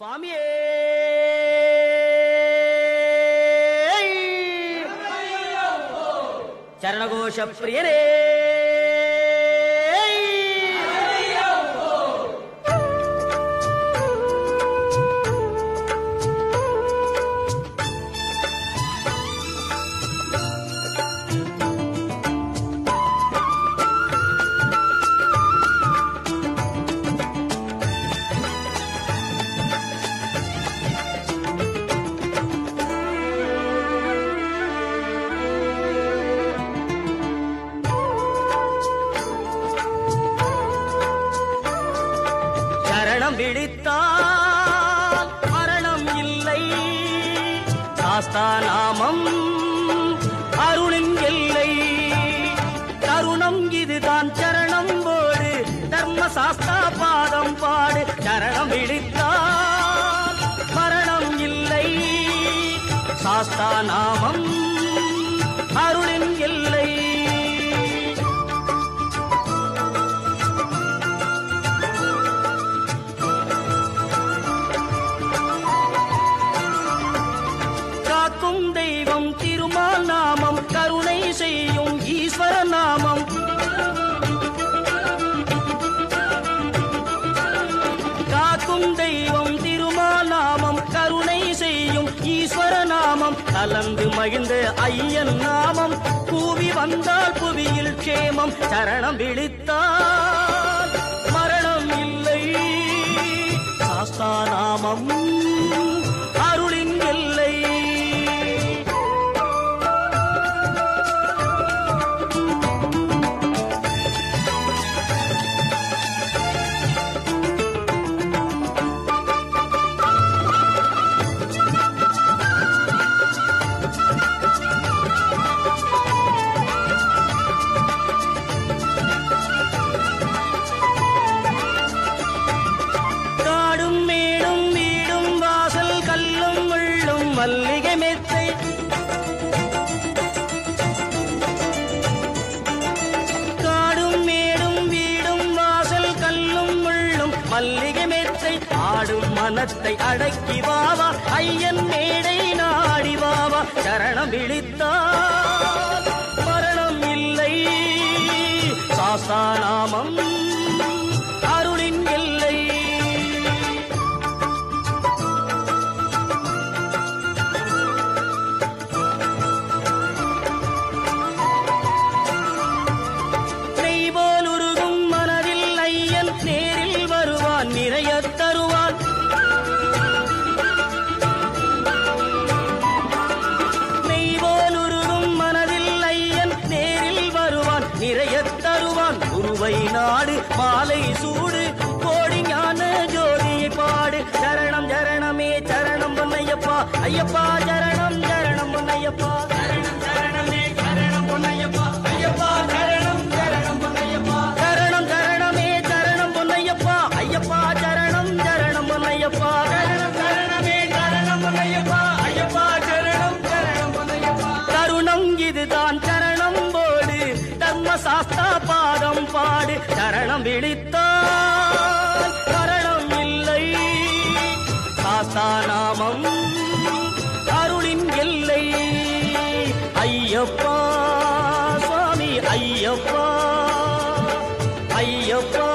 స్వామి చరణఘోష ప్రియరే விழித்தால் மரணம் இல்லை. சாஸ்தா நாமம் அருளின் இல்லை தருணம் இதுதான் சரணம் போடு. தர்ம சாஸ்தா பாதம் பாடு. சரணம் விழித்தால் மரணம் இல்லை. சாஸ்தா நாமம் அருளின் கலந்து மகிழ்ந்த ஐயன் நாமம். கூவி வந்தால் புவியில் க்ஷேமம். சரணம் விழித்தால் மரணம் இல்லை. சாஸ்தா நாமம் மல்லிகை மெத்தை. காடும் மேடும் வீடும் வாசல் கல்லும் முள்ளும் மல்லிகை மெத்தை. ஆடும் மனத்தை அடக்கி வாவா ஐயன் மேடை நாடி வாவா சரணம் விழித்தால் மரணம் இல்லை. சாஸ்தா நாமம் அருளின் தருவான் நாடு மாலை சூடு கோடி ஞான ஜோதியை பாடு. சரணம் சரணமே சரணம் பொன்னையப்பா ஐயப்பா சரணம் சரணம் பொன்னையப்பா கரணம் விழித்தால் கரணம் இல்லை. சாஸ்தா நாமம் அருளின் எல்லை. ஐயப்பா சுவாமி ஐயப்பா ஐயப்பா.